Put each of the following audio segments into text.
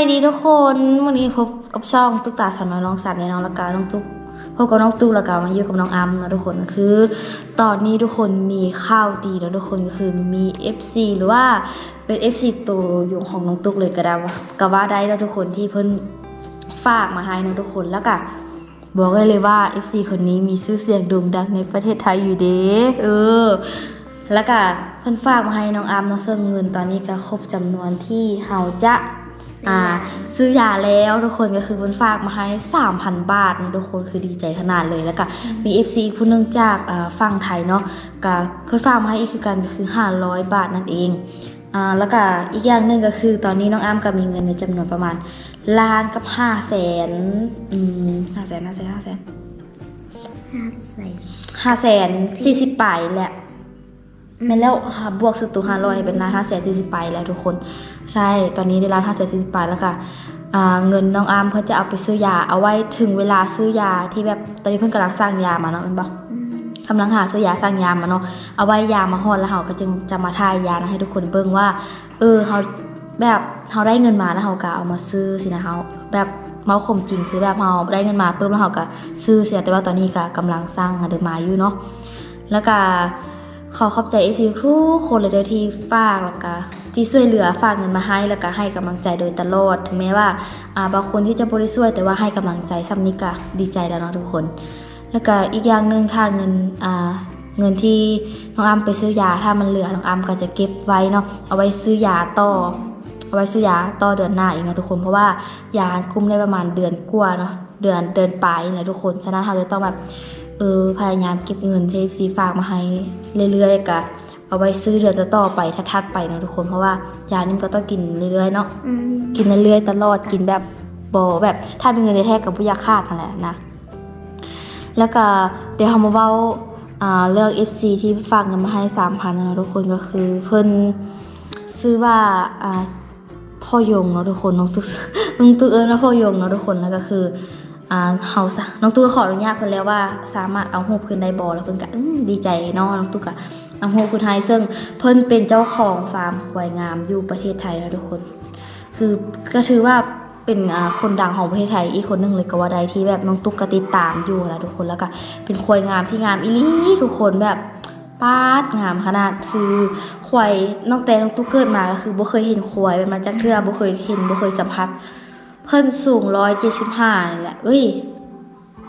ายดีทุกคนวันนี้พบกับช่องตุ๊กตาสาวน้อยน้องสัตว์ในน้องละกาน้องตุ๊กพบกับน้องตุ๊กละกามาอยู่กับน้องอัมนะทุกคนก็คือ ตอนนี้ทุกคนมีข้าวดีแล้วทุกคนก็คือมี FC หรือว่าเป็น FC ตัวยู่ของน้องตุ๊กเลยก็ได้ก็ว่าได้แล้วทุกคนที่เพิ่นฝากมาให้นะทุกคนแล้วก็บอกได้เลยว่า FC คนนี้มีชื่อเสียงโด่งดังในประเทศไทยอยู่เด้เออแล้วก็เพิ่นฝากมาให้น้องอาร์มนาะซึ่งเงินตอนนี้ก็ครบจำนวนที่เฮาจะ อ่าซื้อยาแล้วทุกคนก็คือเพิ่นฝากมาให้3,000 บาทนะทุกคนคือดีใจขนาดเลยแล้วก็มี FC อีกผู้หนึงจากอ่าฝั่งไทยเนาะก็เพิ่นฝากมาให้อีกคือกันก็คือ 500 บาทนั่นเองอ่าแล้วก็อีกอย่างหนึงก็คือตอนนี้น้องอาร์มก็มีเงินในจำนวนประมาณล้านกับ5แสนอืม5แสน5แสน5แสนห้าใส่ห้าแสนสี่สิบปลายแหละ แม่นแล้วหาบวกสตูห้าร้อยเป็นล้านห้าแสนสี่สิบปลายแล้วทุกคน ใช่ตอนนี้ได้ล้านห้าแสนสี่สิบปลายแล้วก็อ่าเงินน้องอาร์มเพื่อจะเอาไปซื้อยาเอาไว้ถึงเวลาซื้อยาที่แบบตอนนี้เพิ่งกำลังสร้างยามาเนาะเป็นปะอืมกำลังหาซื้อยาสร้างยามาเนาะเอาไว้ยามาฮอดแล้วเราก็จึงจะมาทายยานะให้ทุกคนเบิ่งว่า เออเขาแบบเขาได้เงินมาแล้วเขาก็เอามาซื้อสินะเขาแบบเมาข่มจริงคือแบบเขาได้เงินมาปุ๊บแล้วเขาก็ซื้อสินะแต่ว่าตอนนี้ก็กำลังสร้างเดินมาอยู่เนาะแล้วก็ ขอขอบใจเอฟซีทุกคนเลยด้อที่ฝากแล้วก็ที่ช่วยเหลือฝากเงินมาให้แล้วก็ให้กำลังใจโดยตลอด ถึงแม้ว่าบางคนที่จะบริสุทธิ์แต่ว่าให้กำลังใจซ้ำนี้ก็ดีใจแล้วเนาะทุกคน แล้วก็อีกอย่างหนึ่งถ้าเงินเงินที่น้องอ้ํไปซื้อยาถ้ามันเหลือน้องอ้ํก็จะเก็บไว้เนาะเอาไว้ซื้อยาต่อเอาไว้ซื้อยาต่อเดือนหน้าอีกเนาะทุกคนเพราะว่ายาคุ้มได้ประมาณเดือนกว่าเนาะเดือนเดือนปลายนี่แหละทุกคนฉะนั้นเราจะต้องแบบ เออพยายามเก็บเงินที่ซีฝากมาให้เรื่อยๆกะเอาไว้ซื้อเดือนต่อๆไปทัดๆไปเนาะทุกคนเพราะว่ายานี่มันก็ต้องกินเรื่อยๆเนาะอืมกินเรื่อยๆตลอดกินแบบบอแบบถ้าเป็นเงินในแท้กับผู้ยาคาดนั่นแหละนะแล้วก็เดี๋ยวเรามาเว้าอ่าเรื่อง FC ที่ฝากเงินมาให้สามพันนะทุกคนก็คือ เพิ่นซื้อว่าอ่าพ่อยงเนาะทุกคนน้องตุ๊กน้องตุ๊กเอิญว่าพ่อยงเนาะทุกคนแล้วก็คือ อ่าเฮาซะน้องตุ๊กขออนุญาตเพิ่นแล้วว่าสามารถเอารูปขึ้นได้บ่แล้วเพิ่นก็ดีใจเนาะน้องตุ๊กก็เอารูปขึ้นให้ซึ่งเพิ่นเป็นเจ้าของฟาร์มควายงามอยู่ประเทศไทยนะทุกคน คือก็ถือว่าเป็นคนดังของประเทศไทยอีกคนนึงเลยก็ว่าได้ที่แบบน้องตุ๊กก็ติดตามอยู่นะทุกคนแล้วก็เป็นควายงามที่งามอีลีทุกคนแบบปาดงามขนาดคือควายน้องแต่น้องตุ๊กเกิดมาก็คือบ่เคยเห็นควายเป็นมาจากเทือบ่เคยเห็นบ่เคยสัมผัส เพิ่นสูง175นี่แหละ เอ้ย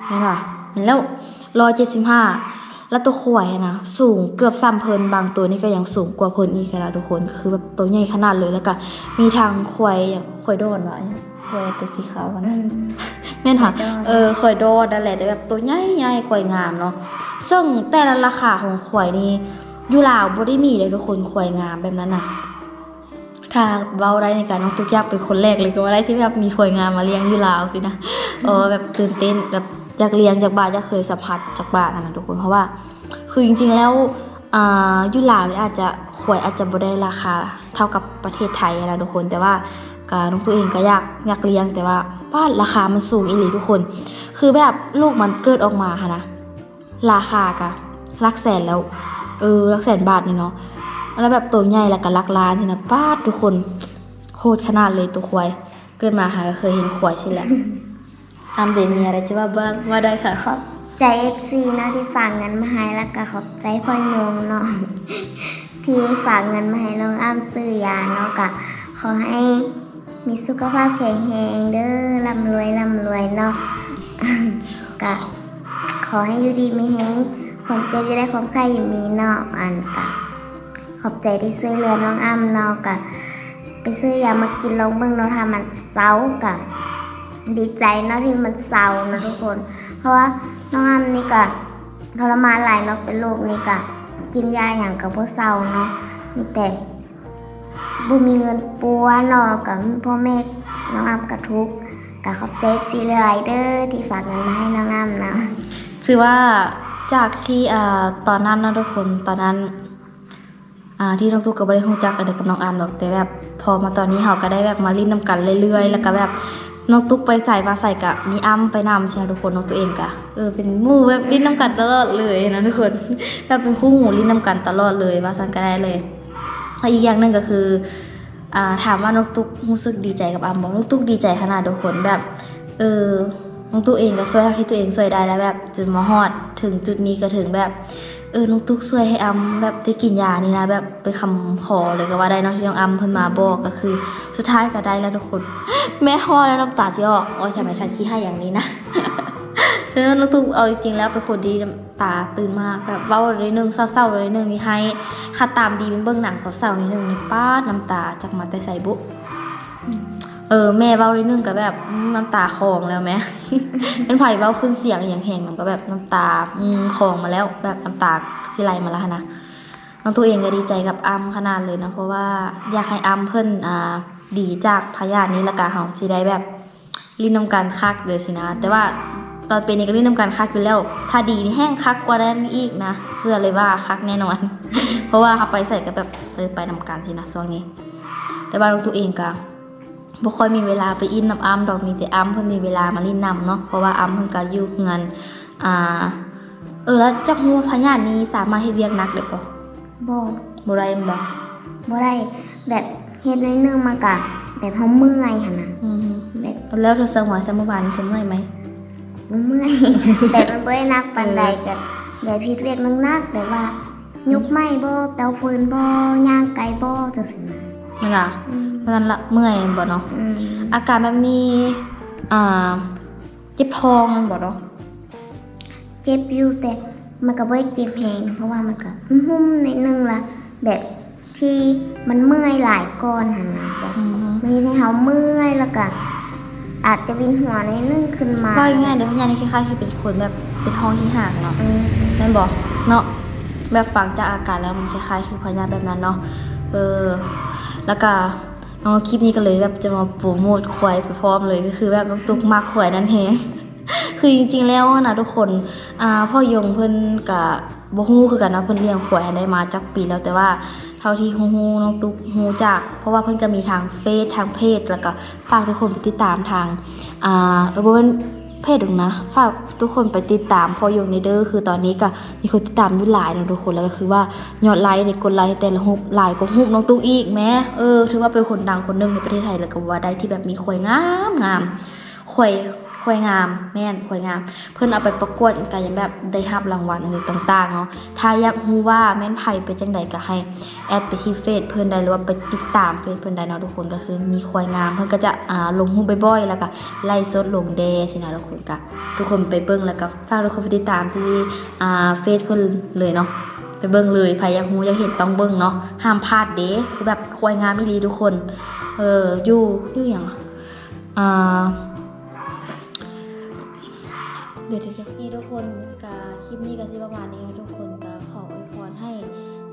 เห็นป่ะเห็นแล้ว175แล้วตัวควายอะนะสูงเกือบซ้ำเพิ่นบางตัวนี่ก็ยังสูงกว่าเพิ่นอีกนะทุกคนคือแบบตัวใหญ่ขนาดเลยแล้วก็มีทางควายอย่างควายโดนวะควายตัวสีขาวอะอืนะมแม่นค่ะควายโดนเออควายโดนนั่นแหละแต่แบบตัวใหญ่ใหญ่ควายงามเนาะซึ่งแต่ละราคาของควายนี่อยูลาวบ่ได้มีเลยทุกคนควายงามแบบนั้นน่ะ ถ้าเบาได้ในการน้องทุกยากเป็นคนแรกเลยก็ว่าได้ที่แบบมีควยงามมาเลี้ยงอยูลาวสินะเออแบบตื่นเต้นแบบอยากเลี้ยงจากบ้านอยากเคยสัมผัสจากบ้านนะทุกคนเพราะว่า คือจริงๆแล้วอ่าอยุลาวเนี่ยอาจจะขวยอาจจะบ่ได้ราคาเท่ากับประเทศไทยนะทุกคนแต่ว่าการน้องตัวเองก็อยากอยากเลี้ยงแต่ว่าบ้านราคามันสูงอีหลีทุกคน คือแบบลูกมันเกิดออกมาค่ะนะราคากะหลักแสนแล้วเออหลักแสนบาทนี่เนาะ แล้วแบบตัวใหญ่แล้วก็ลักล้านนี่นะป้าทุกคนโหดขนาดเลยตัวควาย เกิดมาหาก็เคยเห็นควายใช่แหละตามเดนมีอะไรจะว่าบ้างว่าได้ค่ะขอบใจ FC เนาะที่ฝากเงินมาให้แล้วก็ขอบใจพ่อยงเนาะที่ฝากเงินมาให้น้องอ้ามซื้อยาเนาะก็ขอให้มีสุขภาพแข็งแรงเด้อร่ำรวยร่ำรวยเนาะก็ขอให้อยู่ดีไม่แห้งความเจ็บจะได้ความไข้อย่ามีเนาะอันก็ ขอบใจที่ช่วยเหลือน้องอ้ำเนาะก็ไปซื้อยามากินลองเบิ่งเนาะถ้ามันเศร้าก็ดีใจเนาะที่มันเศร้านะทุกคน เพราะว่าน้องอ้ำนี่ก็ทรมานหลายเนาะเป็นโรคนี่ก็กินยาอย่างกับพวกเศร้าเนาะมีแต่บ่มีเงินปัวเนาะกับพ่อแม่น้องอ้ำกระทุกข์ก็ขอบใจซีเลไรเดอร์ที่ฝากเงินมาให้น้องอ้ำเนะถือว่าจากที่อ่าตอนนั้นนะทุกคนตอนนั้น อ่าที่น้องตุ๊กก็บ่ได้รู้จักกันกับน้องอามหรอกแต่แบบพอมาตอนนี้เราก็ได้แบบมาลิ้นน้ำกันเรื่อยๆ แล้วก็แบบน้องตุ๊กไปใส่มาใส่กะมีอ้ำไปนำใช่ไหมทุกคนน้องตัวเองกะเออเป็นมู่แบบลิ้นน้ำกันตลอดเลยนะทุกคนแบบเป็นคู่หูลิ้นน้ำกันตลอดเลยว่าสันก็ได้เลยแล้วอีกอย่างหนึ่งก็คืออ่าถามว่านกตุ๊กรู้สึกดีใจกับอัมบอกนกตุ๊กดีใจขนาดทุกคนแบบเออน้องตุ๊กเองก็ช่วยเท่าที่ตัวเองช่วยได้แล้วแบบจนมาฮอดถึงจุดนี้ก็ถึงแบบ เออน้องตุ๊กช่วยให้อัมแบบได้กินยานี่นะแบบไปนคำขอเลยก็ว่าได้น้องที่น้องอัมเพิ่นมาบอกก็คือ สุดท้ายก็ได้แล้วทุกคน แม่ฮอแล้วน้ำตาสิออกโอ้ยทำไมฉันขี้ให้อย่างนี้นะฉะนั้นน้องตุ๊กเอาจริงๆแล้วเป็นคนดีน้ำตาตื่นมากแบบเว้าเลยนึงเศร้าๆเลยนึงนี่ให้ค่าตามดีเป็นเบื้องหนังเศร้าๆนิดนึงนี่ป้าดน้ำตาจากมาแต่ใส่บุ เออแม่เบ้าเลยนึงก็แบบน้ำตาคลองแล้วแม่เป็นไผ่เบ้าขึ้นเสียงอย่างแหงมันก็แบบน้ำตาคลองมาแล้ว แบบน้ำตาสิไหลมาแล้วนะน้องตัวเองก็ดีใจกับอัมขนาดเลยนะเพราะว่าอยากให้อัมเพิ่นอ่าดีจากพยาธินี้ละกาเฮาสิได้แบบลิ้นน้ำการคักเลยสินะ แต่ว่าตอนเป็นนี่ก็ลิ้นน้ำการคักอยู่แล้ว ถ้าดีนี่แห้งคักกว่านั้นอีกนะเสื้อเลยว่าคักแน่นอน เพราะว่าเขาไปใส่ก็แบบเออไปนำการสินะช่วงนี้ แต่ว่าน้องตัวเองก็ บ่ค่อยมีเวลาไปอินน้ำอ้ํดอกมีแต่อ้ํเพิ่นมีเวลามาลินน้ำเนาะเพราะว่าอ้ํเพิ่นก็อยู่เฮือนอ่าเออแล้วจักฮู้พญาตินี้สามารถเฮ็ดเวียกหนักได้บ่บ่บ่ได้แม่นบ่บ่ได้แบบเฮ็ดน้อยหนึงมากะแบบเฮาเมื่อยหั่นน่ะอืมแบบแล้วเธอสังหวะสัมเมื่อวานเธอเมื่อยไหมมันเมื่อยแบบมันบ่ได้หนักปานใดก็แบบพิดเวทมันหนักแบบว่ายุกไม้บ่เตาฟืนบ่ย่างไก่บ่จังซี่นะนั่นล่ะอืม เพราะฉะนั้นละเมื่อยบ่เนาะอืมอาการแบบนี้อ่าเจ็บท้องบ่เนาะเจ็บอยู่แต่มันก็บ่ได้เจ็บแฮงเพราะว่ามันก็หุ่มๆนิดนึงล่ะแบบที่มันเมื่อยหลายก้อนหั่นน่ะแบบอืมไม่ให้เฮาเมื่อยแล้วก็อาจจะวินหัวนิดนึงขึ้นมาก็ง่ายๆเดี๋ยวพญานี่คล้ายๆคือเป็นคนแบบเป็นท้องที่ห่างเนาะ อืม แม่นบอกเนาะแบบฟังจากอาการแล้วมันคล้ายๆ คือพยาธิแบบนั้นเนาะเออแล้วก็ เอาคลิปนี้ก็เลยแบบจะมาโปรโมทควายไปพร้อมเลยก็คือแบบน้องตุ๊กมากควายนั่นเองคือจริงๆแล้วนะทุกคนอ่าพ่อยงเพิ่นกับบ่ฮู้คือกันนะเพิ่นเลี้ยงควายได้มาจักปีแล้วแต่ว่าเท่าที่ฮู้น้องตุ๊กฮู้จาก เพราะว่าเพิ่นก็มีทางเฟซทางเพจแล้วก็ฝากทุกคนไปติดตามทางอ่าเออบ่แม่น เพจดงนะ ฝากทุกคนไปติดตามพอยงในเดอร์คือตอนนี้ก็มีคนติดตามอยู่หลายนะทุกคนแล้วก็คือว่ายอดไลค์ในกดไลค์แต่ละหุบหลายกว่ารูปน้องตุ้งอีกแม้เออถือว่าเป็นคนดังคนหนึ่งในประเทศไทยแล้วก็ว่าได้ที่แบบมีควยงามงามควย ควยงามแม่นควยงาม เพิ่นเอาไปประกวดกันยังแบบได้รับรางวัลอะไรต่างๆเนาะถ้าอยากรู้ว่าแม่นไผเป็นจังใดก็ให้แอดไปที่เฟซเพิ่นได้หรือว่าไปติดตามเฟซเพิ่นได้เนาะทุกคนก็คือมีควยงาม เพิ่นก็จะอ่าลงรูปบ่อยๆแล้วก็ไล่สดลงเดสินะทุกคนก็ทุกคนไปเบิ้งแล้วก็ฝากทุกคนไปติดตามที่อ่าเฟซเพิ่นเลยเนาะไปเบิ้งเลยใครอยากรู้อยากเห็นต้องเบิ้งเนาะ ห้ามพลาดเด้คือแบบควายงามอีหลีทุกคน เอออยู่อยู่หยังอ่า เดี๋ยวเดี๋ยวนี่ทุกคนกาคลิปนี้ก็ที่ประมาณนี้ทุกคนก็ขออวยพรให้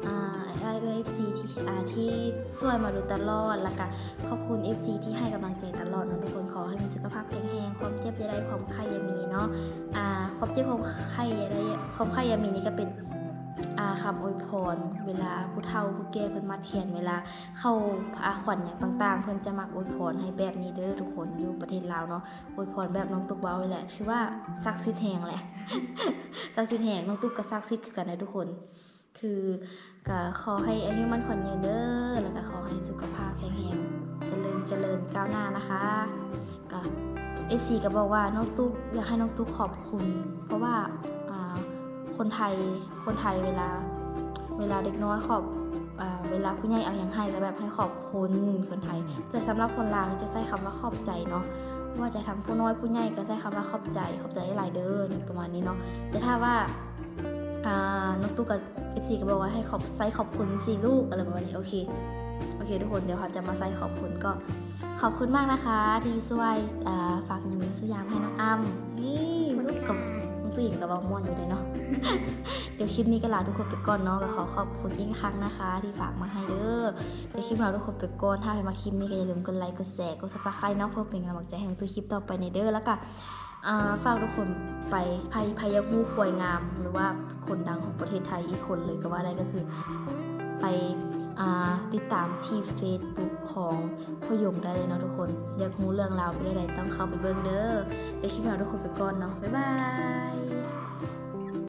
อ่าไอเอฟซีที่อ่าที่ช่วยมาดูตลอดแล้วก็ขอบคุณ FC ที่ให้กำลังใจตลอดนะทุกคนขอให้มีสุขภาพแข็งแรงความเจ็บอย่าได้ความไข้อย่ามีเนาะอ่าความเจ็บความไข้อะไรความไข้ยามีนี่ก็เป็น อาคำอวยพร เวลาผู้เฒ่าผู้แก่เพิ่นมาเทียนเวลาเข้าอาขวัญอย่างต่าง ๆ เพิ่นจะมักอวยพรให้แบบนี้เด้อทุกคนอยู่ประเทศลาวเนาะอวยพรแบบน้องตุ๊กเว้านี่แหละคือว่าศักดิ์สิทธิ์แหงแหละศักดิ์สิทธิ์แหงน้องตุ๊กก็ศักดิ์สิทธิ์คือกันนะทุกคน คือก็ขอให้อายุมันขวัญยืนเด้อแล้วก็ขอให้สุขภาพแข็งแรงเจริญเจริญก้าวหน้านะคะก็ FC ก็บอกว่าน้องตุ๊กอยากให้น้องตุ๊กขอบคุณ เพราะว่า คนไทยคนไทยเวลา เวลาเด็กน้อยขอบเวลาผู้ใหญ่เอาอย่างให้ก็แบบให้ขอบคุณคนไทย แต่สำหรับคนลาวจะใช้คำว่าขอบใจเนาะว่าจะทำผู้น้อยผู้ใหญ่ก็ใช้คำว่าขอบใจขอบใจหลายเด้อนี่ประมาณนี้เนาะแต่ถ้าว่าอ่าน้องตุ๊กกับ FC ก็บอกว่าให้ขอบใช้ขอบคุณสิลูกอะไรประมาณนี้โอเคโอเคทุกคนเดี๋ยวเขาจะมาใส่ขอบคุณก็ขอบคุณมากนะคะ ที่ช่วยฝากเงินซื้อยามให้น้องอ้ำนี่ลูกกับ น้หญิงกับบาม่วนอยู่เลยเนาะ เดี๋ยวคลิปนี้ก็ลาทุกคนไปก่อนเนาะก็ขอขอบคุณอีกครั้งนะคะ ที่ฝากมาให้เด้อ เดี๋ยวคลิปเราทุกคนไปก่อน ถ้าใครมาคลิปนี้ก็อย่าลืมกดไลค์ กดแชร์ กดซับสไครต์เนาะเพื่อเป็นกำลังใจให้ตัวคลิปต่อไปในเด้อ แล้วก็ฝากทุกคนไปภัยพยางูควยงาม หรือว่าคนดังของประเทศไทยอีกคนเลยก็ว่าได้ก็คือ ไปติดตามที่ Facebook ของพยงได้เลยเนาะทุกคน อยากรู้เรื่องราวเป็นอะไรต้องเข้าไปเบิ่งเด้อเดี๋ยวคลิปเราทุกคนไปก่อนเนาะบ๊ายบาย